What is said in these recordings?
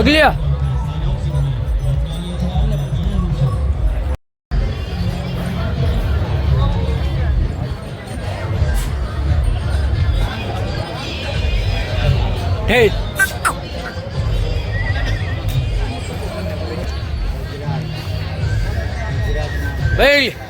બગલ્યા Hey. Hey.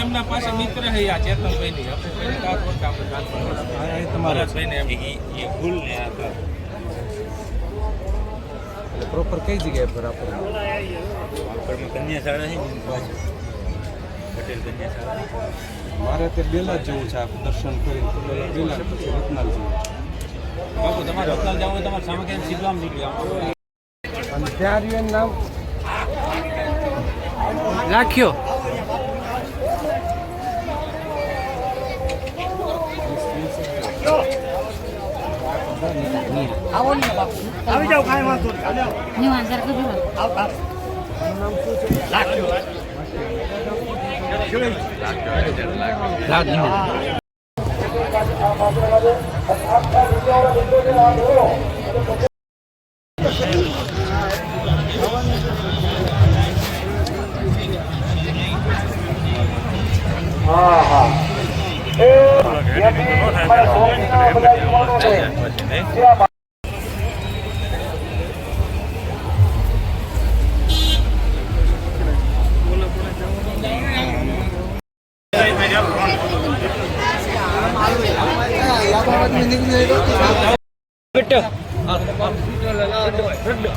એમના પાસે મિત્ર આ ચેતનભાઈ ની આપણે તમારા ભૂલ ને આ પ્રોપર કઈ જગ્યાએ પર આપણે આપણમાં કન્યા શાળા છે પટેલ કન્યા મારે તે બેલા જવું છે આપણે દર્શન કરીને. પહેલા બેલા પછી રત્નાલ જવું બાપુ તમારે રત્નાલ જવું તમારે સામે ત્યાં રહ્યું નામ? રાખ્યો. નિવાન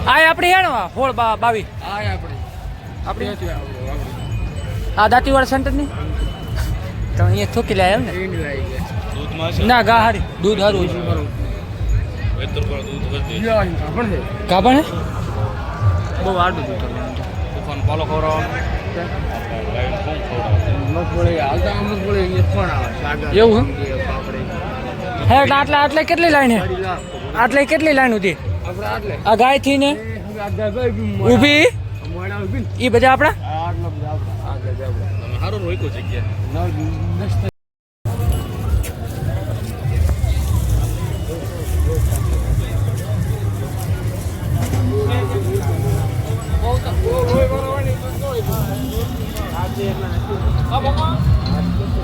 આય આપણી હેણ હોળ બાવી. આપણી. આ દાંતીવાળા સેન્ટરની તો અહીંયા થોકી લે એમ ને ના ગા હારી દૂધ હારું ગાભણ હે? બહુ આડું દૂધ. તોફાન પાલો ખવડાવે. એવું હે? હે આટલા આટલે કેટલી લાઈન હે? આટલે કેટલી લાઈન હતી આ ગાયથી ને. ઊભી ઈ બધા આપણા સારું રોક્યો જગ્યા. આ